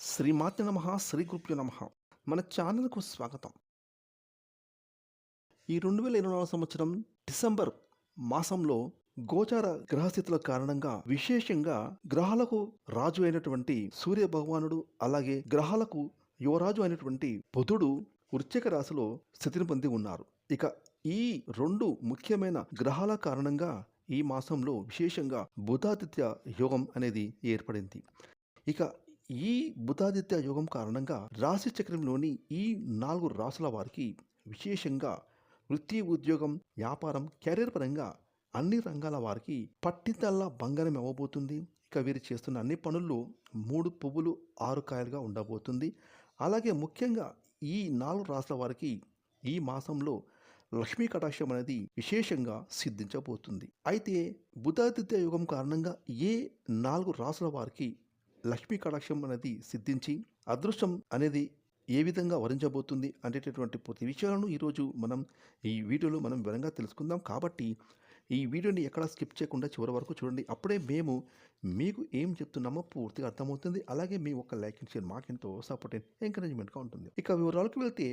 శ్రీమాత నమ శ్రీ గురుభ్యో నమ. మన ఛానల్కు స్వాగతం. ఈ రెండు వేల ఇరవై నాలుగు సంవత్సరం డిసెంబర్ మాసంలో గోచార గ్రహస్థితుల కారణంగా విశేషంగా గ్రహాలకు రాజు అయినటువంటి సూర్య భగవానుడు అలాగే గ్రహాలకు యువరాజు అయినటువంటి బుధుడు వృశ్చిక రాశిలో స్థితిని పొంది ఉన్నారు. ఇక ఈ రెండు ముఖ్యమైన గ్రహాల కారణంగా ఈ మాసంలో విశేషంగా బుధాదిత్య యోగం అనేది ఏర్పడింది. ఇక ఈ బుధాదిత్య యోగం కారణంగా రాశి చక్రంలోని ఈ నాలుగు రాసుల వారికి విశేషంగా వృత్తి ఉద్యోగం వ్యాపారం కెరీర్ పరంగా అన్ని రంగాల వారికి పట్టిదల్లా బంగారం ఇవ్వబోతుంది. ఇక వీరు చేస్తున్న అన్ని పనుల్లో మూడు పువ్వులు ఆరు కాయలుగా ఉండబోతుంది. అలాగే ముఖ్యంగా ఈ నాలుగు రాసుల వారికి ఈ మాసంలో లక్ష్మీ కటాక్షం అనేది విశేషంగా సిద్ధించబోతుంది. అయితే బుధాదిత్య యుగం కారణంగా ఏ నాలుగు రాసుల వారికి లక్ష్మీ కటాక్షం అనేది సిద్ధించి అదృష్టం అనేది ఏ విధంగా వరించబోతుంది అనేటటువంటి పూర్తి విషయాలను ఈరోజు మనం ఈ వీడియోలో మనం వివరంగా తెలుసుకుందాం. కాబట్టి ఈ వీడియోని ఎక్కడ స్కిప్ చేయకుండా చివరి వరకు చూడండి. అప్పుడే మేము మీకు ఏం చెప్తున్నామో పూర్తిగా అర్థమవుతుంది. అలాగే మీ ఒక లైక్ అండ్ షేర్ మాకెంతో సపోర్ట్ అండ్ ఎంకరేజ్మెంట్గా ఉంటుంది. ఇక వివరాలకు వెళ్తే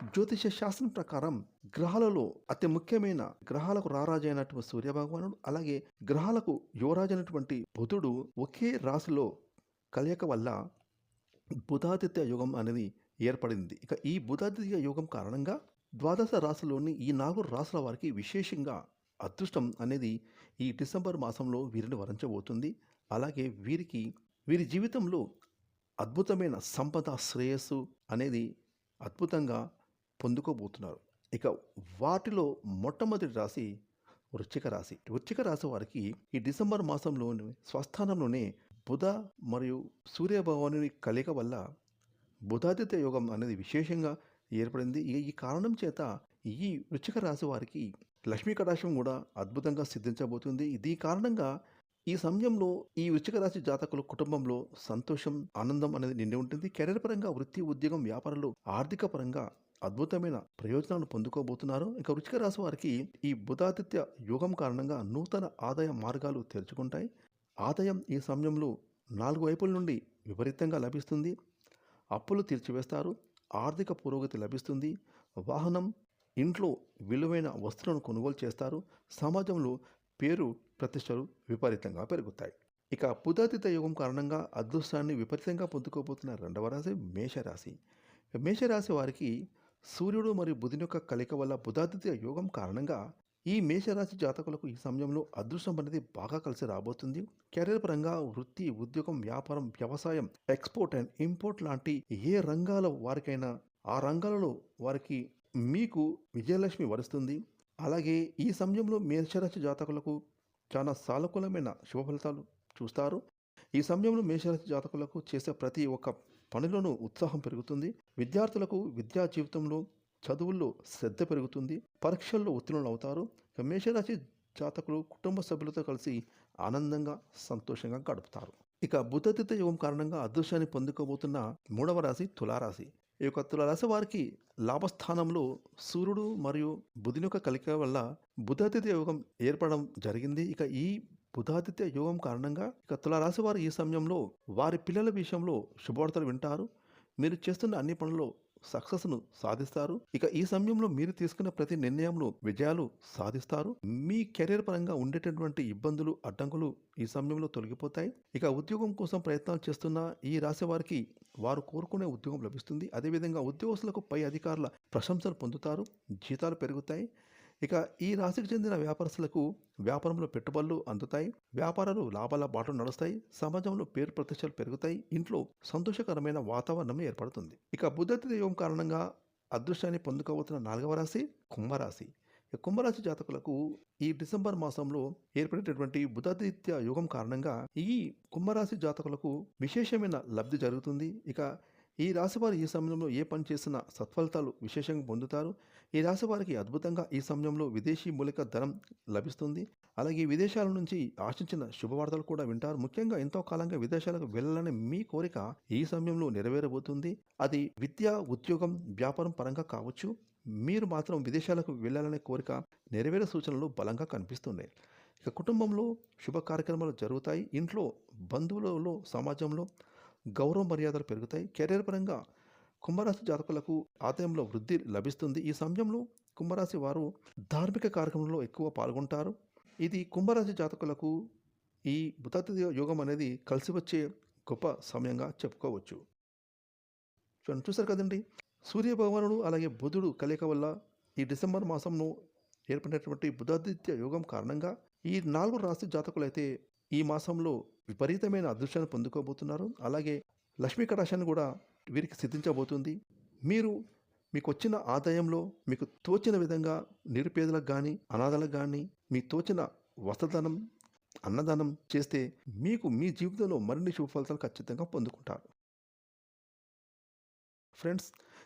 జ్యోతిష శాస్త్రం ప్రకారం గ్రహాలలో అతి ముఖ్యమైన గ్రహాలకు రారాజు అయినటువంటి సూర్యభగవానుడు అలాగే గ్రహాలకు యువరాజు అయినటువంటి బుధుడు ఒకే రాశిలో కలయిక వల్ల బుధాదిత్య యుగం అనేది ఏర్పడింది. ఇక ఈ బుధాదిత్య యుగం కారణంగా ద్వాదశ రాశిలోని ఈ నాలుగు రాశుల వారికి విశేషంగా అదృష్టం అనేది ఈ డిసెంబర్ మాసంలో వీరిని వరించబోతుంది. అలాగే వీరికి వీరి జీవితంలో అద్భుతమైన సంపద శ్రేయస్సు అనేది అద్భుతంగా పొందుకోబోతున్నారు. ఇక వాటిలో మొట్టమొదటి రాశి వృచ్చిక రాశి. వృచ్చిక రాశి వారికి ఈ డిసెంబర్ మాసంలోని స్వస్థానంలోనే బుధ మరియు సూర్యభగవానుని కలయిక వల్ల బుధాదిత్య యోగం అనేది విశేషంగా ఏర్పడింది. ఈ కారణం చేత ఈ వృచ్చిక రాశి వారికి లక్ష్మీ కటాక్షం కూడా అద్భుతంగా సిద్ధించబోతుంది. ఇది కారణంగా ఈ సమయంలో ఈ వృచ్చిక రాశి జాతకుల కుటుంబంలో సంతోషం ఆనందం అనేది నిండి ఉంటుంది. కెరీర్ పరంగా వృత్తి ఉద్యోగం వ్యాపారాలు ఆర్థిక పరంగా అద్భుతమైన ప్రయోజనాలు పొందుకోబోతున్నారు. ఇక వృచ్చిక రాశి వారికి ఈ బుధాదిత్య యోగం కారణంగా నూతన ఆదాయ మార్గాలు తెరుచుకుంటాయి. ఆదాయం ఈ సమయంలో నాలుగు వైపుల నుండి విపరీతంగా లభిస్తుంది. అప్పులు తీర్చివేస్తారు. ఆర్థిక పురోగతి లభిస్తుంది. వాహనం ఇంట్లో విలువైన వస్తువులను కొనుగోలు చేస్తారు. సమాజంలో పేరు ప్రతిష్టలు విపరీతంగా పెరుగుతాయి. ఇక బుధాదిత్య యుగం కారణంగా అదృష్టాన్ని విపరీతంగా పొందుకోబోతున్న రెండవ రాశి మేషరాశి. మేషరాశి వారికి సూర్యుడు మరియు బుధుని యొక్క కలయిక వల్ల బుధాదిత్య యోగం కారణంగా ఈ మేషరాశి జాతకులకు ఈ సమయంలో అదృష్టం అనేది బాగా కలిసి రాబోతుంది. కెరీర్ పరంగా వృత్తి ఉద్యోగం వ్యాపారం వ్యవసాయం ఎక్స్పోర్ట్ అండ్ ఇంపోర్ట్ లాంటి ఏ రంగాల వారికైనా ఆ రంగాలలో వారికి మీకు విజయలక్ష్మి వరుస్తుంది. అలాగే ఈ సమయంలో మేషరాశి జాతకులకు చాలా సానుకూలమైన శుభ ఫలితాలు చూస్తారు. ఈ సమయంలో మేషరాశి జాతకులకు చేసే ప్రతి ఒక్క పనిలోనూ ఉత్సాహం పెరుగుతుంది. విద్యార్థులకు విద్యా జీవితంలో చదువుల్లో శ్రద్ధ పెరుగుతుంది పరీక్షల్లో ఉత్తీర్ణులు అవుతారు. మేషరాశి జాతకులు కుటుంబ సభ్యులతో కలిసి ఆనందంగా సంతోషంగా గడుపుతారు. ఇక బుద్ధతిథ యోగం కారణంగా అదృశ్యాన్ని పొందుకోబోతున్న మూడవ రాశి తులారాశి. ఈ యొక్క తులారాశి వారికి లాభస్థానంలో సూర్యుడు మరియు బుధుని యొక్క కలిక వల్ల బుధాదిత్య యోగం ఏర్పడడం జరిగింది. ఇక ఈ బుధాదిత్య యోగం కారణంగా ఇక తులారాశి వారు ఈ సమయంలో వారి పిల్లల విషయంలో శుభవార్తలు వింటారు. మీరు చేస్తున్న అన్ని పనుల్లో సక్సెస్ను సాధిస్తారు. ఇక ఈ సమయంలో మీరు తీసుకున్న ప్రతి నిర్ణయంలో విజయాలు సాధిస్తారు. మీ కెరీర్ పరంగా ఉండేటటువంటి ఇబ్బందులు అడ్డంకులు ఈ సమయంలో తొలగిపోతాయి. ఇక ఉద్యోగం కోసం ప్రయత్నాలు చేస్తున్న ఈ రాశి వారికి వారు కోరుకునే ఉద్యోగం లభిస్తుంది. అదేవిధంగా ఉద్యోగస్తులకు పై అధికారుల ప్రశంసలు పొందుతారు. జీతాలు పెరుగుతాయి. ఇక ఈ రాశికి చెందిన వ్యాపారస్తులకు వ్యాపారంలో పెట్టుబడులు అందుతాయి. వ్యాపారాలు లాభాల బాటలు నడుస్తాయి. సమాజంలో పేరు ప్రతిష్టలు పెరుగుతాయి. ఇంట్లో సంతోషకరమైన వాతావరణం ఏర్పడుతుంది. ఇక బుద్ధతి దైవం కారణంగా అదృష్టాన్ని పొందుకోబోతున్న నాలుగవ రాశి కుంభరాశి. కుంభరాశి జాతకులకు ఈ డిసెంబర్ మాసంలో ఏర్పడేటటువంటి బుధాదిత్య యుగం కారణంగా ఈ కుంభరాశి జాతకులకు విశేషమైన లబ్ధి జరుగుతుంది. ఇక ఈ రాశివారు ఈ సమయంలో ఏ పని చేసినా సత్ఫలితాలు విశేషంగా పొందుతారు. ఈ రాశివారికి అద్భుతంగా ఈ సమయంలో విదేశీ మూలిక ధనం లభిస్తుంది. అలాగే విదేశాల నుంచి ఆశించిన శుభవార్తలు కూడా వింటారు. ముఖ్యంగా ఎంతో కాలంగా విదేశాలకు వెళ్ళాలని మీ కోరిక ఈ సమయంలో నెరవేరబోతుంది. అది విద్య ఉద్యోగం వ్యాపారం పరంగా కావచ్చు. మీరు మాత్రం విదేశాలకు వెళ్ళాలనే కోరిక నెరవేరే సూచనలు బలంగా కనిపిస్తున్నాయి. ఇక కుటుంబంలో శుభ కార్యక్రమాలు జరుగుతాయి. ఇంట్లో బంధువులలో సమాజంలో గౌరవ మర్యాదలు పెరుగుతాయి. కెరీర్ పరంగా కుంభరాశి జాతకులకు ఆదాయంలో వృద్ధి లభిస్తుంది. ఈ సమయంలో కుంభరాశి వారు ధార్మిక కార్యక్రమంలో ఎక్కువ పాల్గొంటారు. ఇది కుంభరాశి జాతకులకు ఈ బుధాతి యోగం అనేది కలిసి వచ్చే గొప్ప సమయంగా చెప్పుకోవచ్చు. చూడండి చూసారు కదండి? సూర్యభగవానుడు అలాగే బుధుడు కలయిక వల్ల ఈ డిసెంబర్ మాసంలో ఏర్పడినటువంటి బుధాదిత్య యోగం కారణంగా ఈ నాలుగు రాశి జాతకులైతే ఈ మాసంలో విపరీతమైన అదృష్టాన్ని పొందుకోబోతున్నారు. అలాగే లక్ష్మీ కటాక్షాన్ని కూడా వీరికి సిద్ధించబోతుంది. మీరు మీకు వచ్చిన ఆదాయంలో మీకు తోచిన విధంగా నిరుపేదలకు కానీ అనాథలకు కానీ మీ తోచిన వస్త్రదానం అన్నదానం చేస్తే మీకు మీ జీవితంలో మరిన్ని శుభ ఫలితాలు ఖచ్చితంగా పొందుకుంటారు. ఫ్రెండ్స్